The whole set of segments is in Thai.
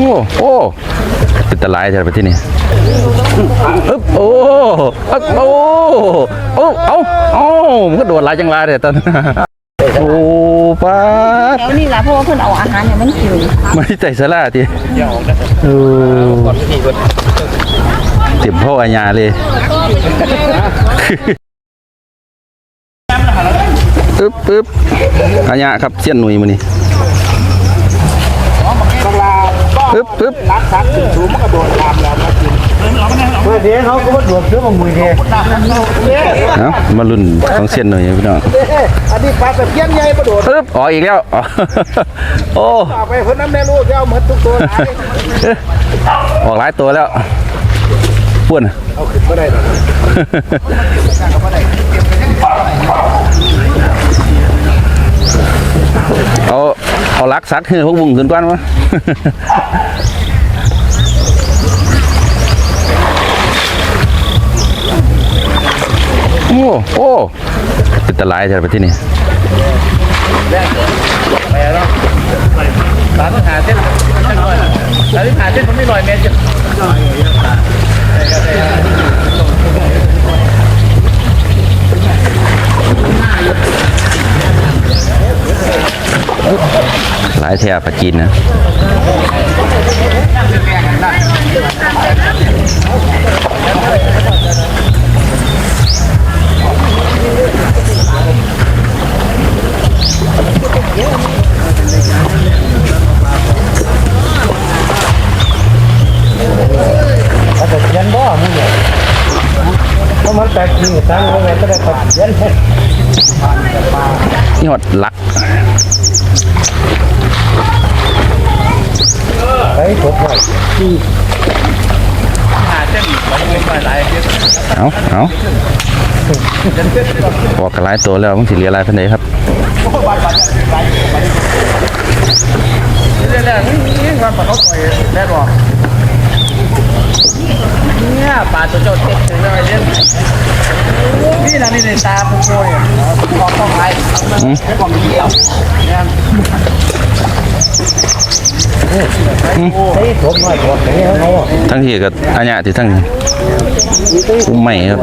อ้โอ้เป็นตะไลายใช่ไหมที่นี่อึ๊บโอ้อึ๊บโอ้โอ้เอาเอามันก็โดดหลายจังหลายเลยตอนนั้นโอ้ป้าดแล้วนี่แหละเพราะว่าเพิ่นเอาอาหารเนี่ยมันกินไม่ได้ใจสลาทีเออเต็มพ่ออาญาเลยปึ๊บปึ๊บอาญาครับเสี้ยนหนุ่ยมือนี่ ต้องลา ปึ๊บปึ๊บรักทักถึงสูงมันกระโดดตามแล้วมากินเมื่อเดี๋ยวเขาก็มาดวกเสื้อมามือเดียวเอ้ามาลุ่นของเสี้ยนหนุ่ยพี่น้องอันนี้ปลาตะเพียนใหญ่กระโดดปึ๊บอ๋ออีกแล้วอ๋อโอ้เอาไปคนน้ำแม่ลูกจะเอาหมดทุกตัวหลายออกหลายตัวแล้วป้วนเอาขึ้นมาได้หรอเอา เอาลักซัดขึ้นพวกบุ้งขึ้นก้อนวะโอ้โอ้เป็นตะไลายใช่ไหมที่นี่ปลงปลาต้องหาเส้นหน่อยปลาที่หาเส้นมันไม่ลอยเมตรจ้ะ หลายแถบปลาจีนนะปลาตะเพียนบ่มึงเนี่ยเพราะมันแตกจริงตั้งไว้ก็ได้ปลาตะเพียนนี่หดลัก ไปถกไว้เอาเอาพอกกระไลายตัวแล้วมันสิเหลียหลายพันใดครับเรื่องนี้ว่าปลาเขาปล่อยแน่นอน เนี่ยปลาตัวเจ้าเจ็บถึงอะไรเนี่ยนี่นะนี่ในตาพวกโวยขอต้องไล่อืมกล่องเดียวเนี่ยเฮ้ยถกหน่อยถกอย่างนี้เขาทั้งที่กับอาญาที่ทั้งกุ้งใหม่ครับ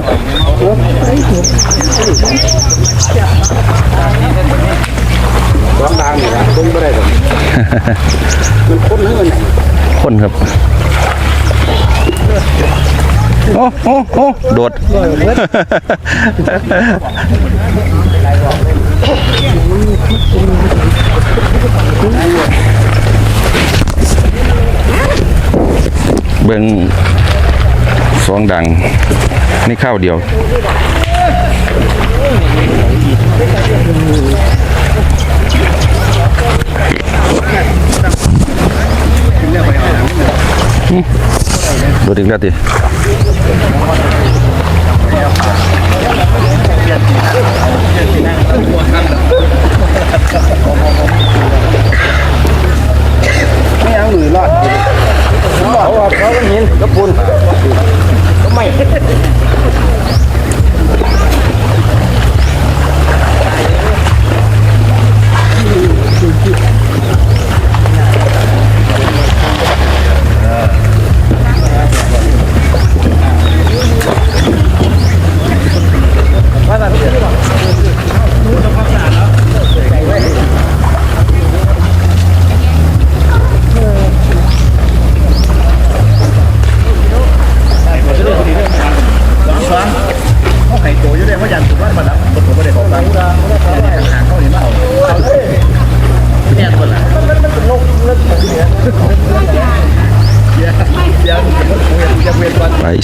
ร้องดังนี่นะตุ้งไม่ได้หรอกมันคุ้นให้มันคนครับ โอ้โอ้โอ้โดด เบิ่งสองดัง นี่ข้าวเดียวโดดอีกแล้วดิไม่ยังหรือรอดเขาเขาเห็นกระปุนก็ไม่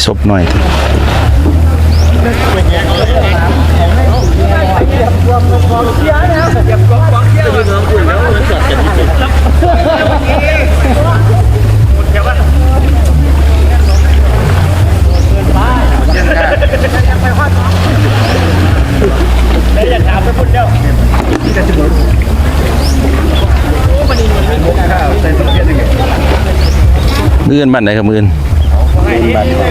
วันไปซบหน่อยแล้วอย่าถามไปพูดเดียวนี่ บ้านเขา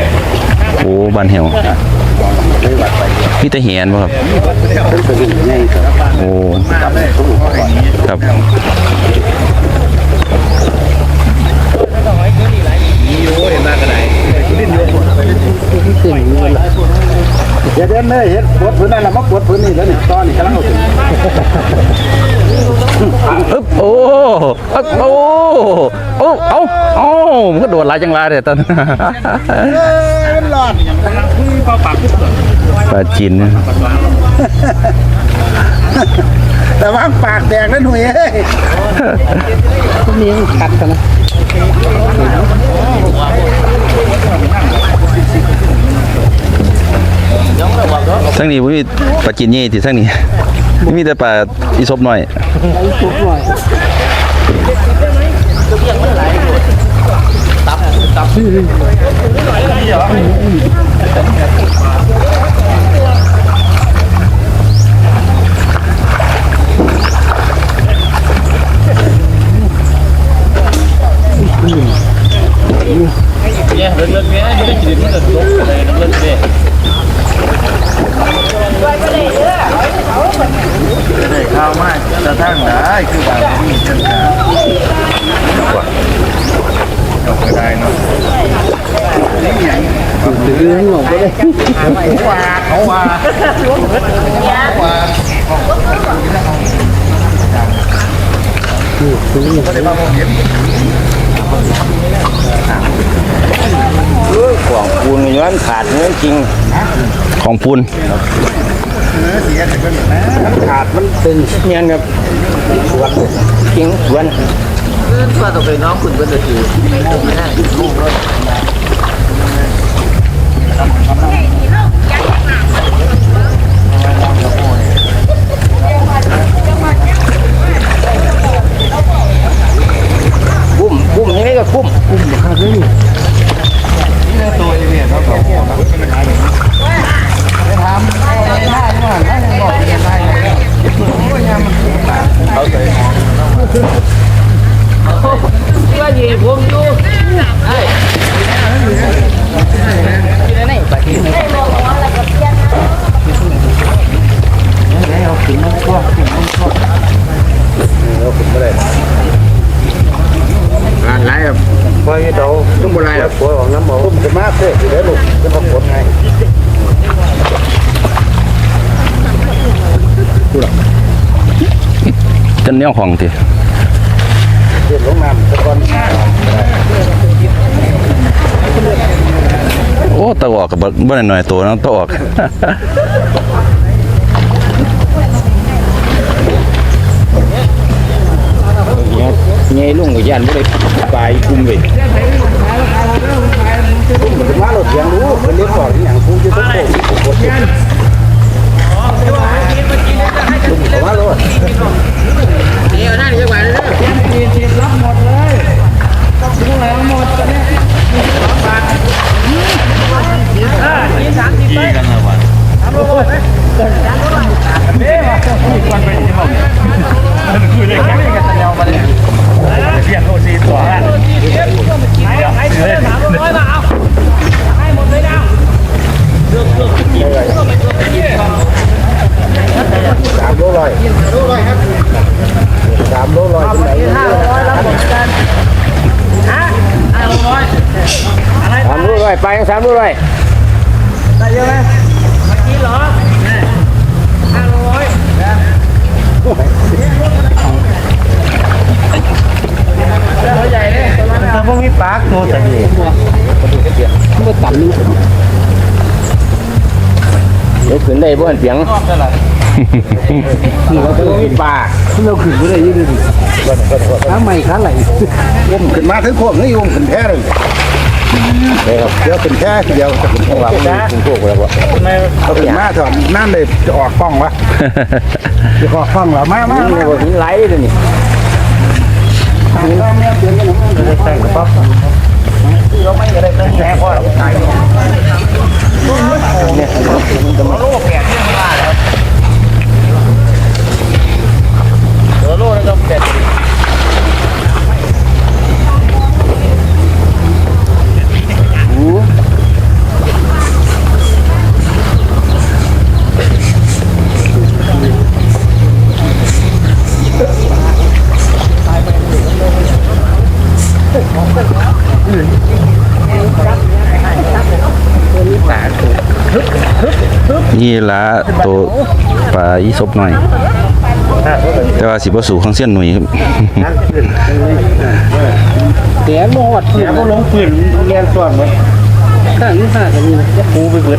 โอ้บ้านเหี่วอบัรไปพี่ตะเหียนบ่ครับ ซื้อสลิงง่ยครับโอ้ กลับไปทุกอุปกรณ์ครับ ขึ้เงินเดี๋ยวเดี๋ยวเน่เห็นปวดพื้นนั่นละมาปวดพื้นนี่แล้วนี่ตอนนี้กำลังเอาถึงอึ๊บโอ้โอ้ โอ้ เอา มันก็โดดหลายจังหลายเลยตอนเอ้ยมันร้อนอย่างนั้นคุยเป่าปากคุกปลาจีนเนี่ยแต่ว่าปากแดงนั่นหนุ่ยเอ้ยนี่กัดกันนะทั้งนี้บ่มีปลาจีนใหญ่ที่ทั้งนี้มีแต่ปลาอีสบน้อยทุกหน่อย ข้าว หัวไปเลยเขาว่าเขาว่าก็ได้มาพบเห็นของปูนย้อนขาดเนื้อจริง ของปูนเนื้อเสียแต่ก็นะมันขาดมันเป็นเงียนครับสวนจริงสวนว่าต้องไปน้องคุณก็จะถือไม่ได้ กุ้ จนแนวของทีเดือดลงน้ำตะกอนโอ้ตะออกกับบ่ได้หน่อยตัวเนาะตะออกเงี้ยลุงกับยันไม่ได้ไปกุ้มเลยมันจะมาหลดเสียงรู้เป็นเลี้ยงก่อนอย่างฟูจะต้องโผล่ปวด ส บ่เห็นเสียงนี่เราต้อมีปลาเราขึ้นไม่ได้ยืดดิน้ำใหม่ข้าไหลอุ้มขึ้นมาถึงพวกนี้อุ้มขึ้นแท้เลยเดี๋ยวเดี๋ยวขึ้นแค่เดียวจะขึ้นข้างหลังถึงพวกแล้ววะเขาขึ้นมาถอดนั่นเลยจะออกกล้องวะจะออกกล้องเหรอมามานี่บ่หินไหลเลยนี่เราไม่ได้แตั้งแค่พอเราตาย โลกแก่ที่มันล่าแล้วโลกแล้วก็เป็ด นี่ละตัวปลาอีศพหน่อย แต่ว่าสิบ่สู่ของเสี้ยนหนุ่ยครับเสียหมดเสียก็ลงปืนเรียนส่วนหมดข้างนี้ข้างจะมีจะปูไปเบิด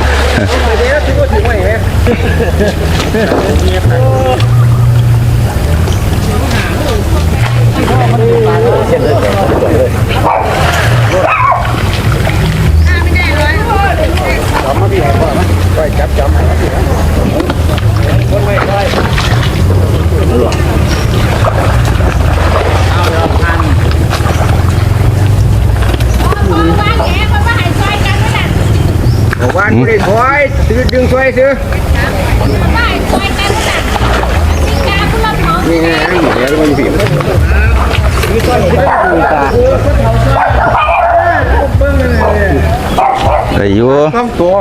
ซื้อนี่ไงเดี๋ยวมันผิดได้อยู่ต้องตัว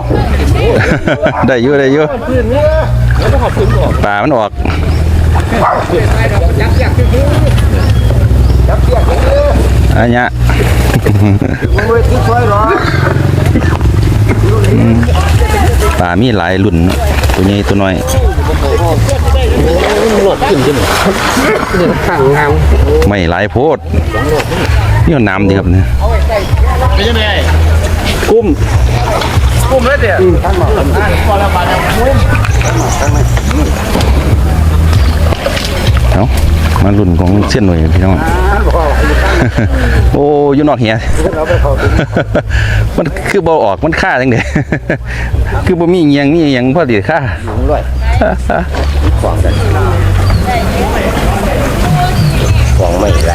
ได้อยู่ได้อยู่ปลามันออกอันเนี้ยมันไม่ติดช่วยหรอ ปลามีหลายรุ่นเนอะตัวใหญ่ตัวน้อยขังงงามไม่หลายโพดนี่เอาน้ำดีครับเนี่ยกุ้มกุ้มเลยเดี๋ยวเอามารุ่นของเส้นหน่วยพี่น้อง โอ้อยูนอกเหียมันคือบ่ออกมันฆ่าจังเดคือบ่มีเงียงมีหยังพอดีฆ่าของไม่ไร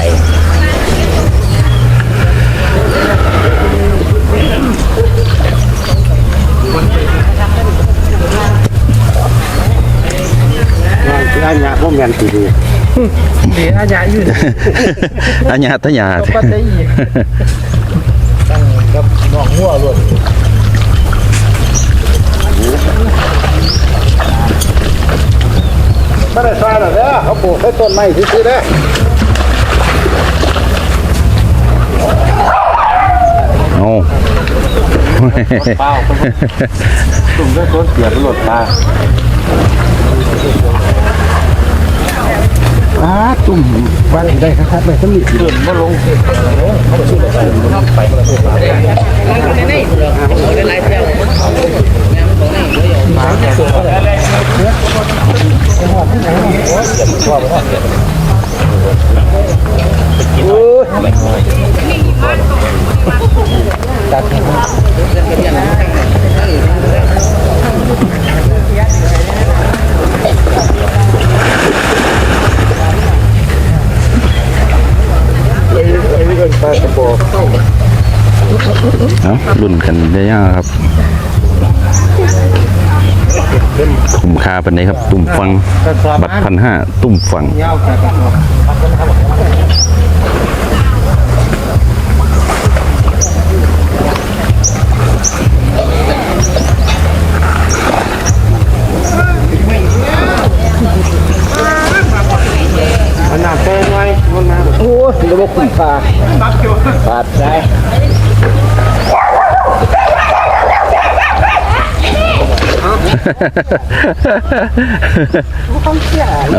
งานงานพวกงานตีดีเดี๋ยวอาญาอยู่อันยาตะยาก็ได้ อีกตั้งกับน้องหัวเลยไม่ได้ซอยหรอกเด้อเขาปลู กให้ต้นไม้ซื้อๆเด้อโอ้เปล่าตุ่มด้วยต้นเสียบหลดตาอ้าตุ่มวันได้ครับไปสมิธเดินมาลงเอ รุ่นกันได้ยังครับคุ้มค่าปานใดครับ ตุ่มฟัง บัตรพันห้าตุ่มฟัง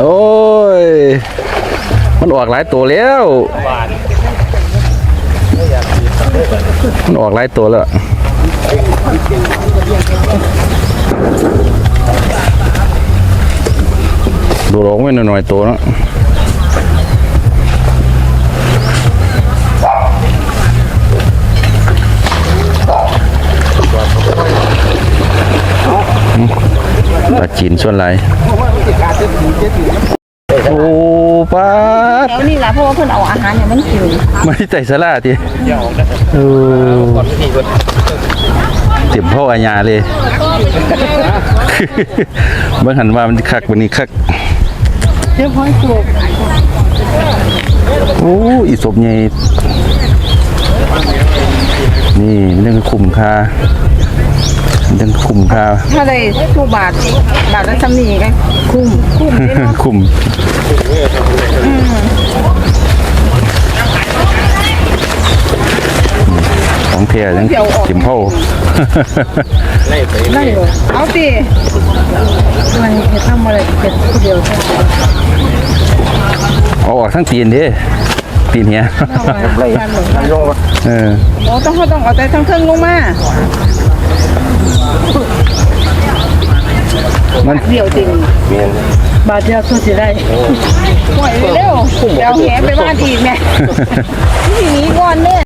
โอ้ย มันออกหลายตัวแล้วมันออกหลายตัวแล้วดูร้องไว้หน่อยๆตัวเนาะ ปลาจีนส่วนไรโอ้ป้าดแล้วนี่แหละเพราะว่าเพิ่นเอาอาหารเนี่ยมันกินไม่ได้ใจสลาทีเออเต็มพ่ออาญาเลยเมื่อหันว่ามันคักวันนี้คักเรียบร้อยสุกโอ้อีศพใหญ่นี่เรื่องคุ้มค่า มันจังคุ้มค่าถ้าได้ทุกบาทบาทละจำนี้ก็คุ้มคุ้มเลยเนาะคุ้มของเทียจังจิมเผา ได้อยู่เอาสิมันเฮ็ดทำอะไรเฮ็ดผู้เดียวใช่ไหมเอาออกทั้งตีนเด้ตีนเฮียเอาไว้กันหมดนายกเออ โอ้ต้องเขาต้องเอาแต่ทั้งเครื่องลงมา มันเดียวจริง เมียนบาทเดียวคือสิได้ห่วยเร็วเดี๋ยวแหไปบ้านอีกแม่ที่นี้ก่อนเนี่ย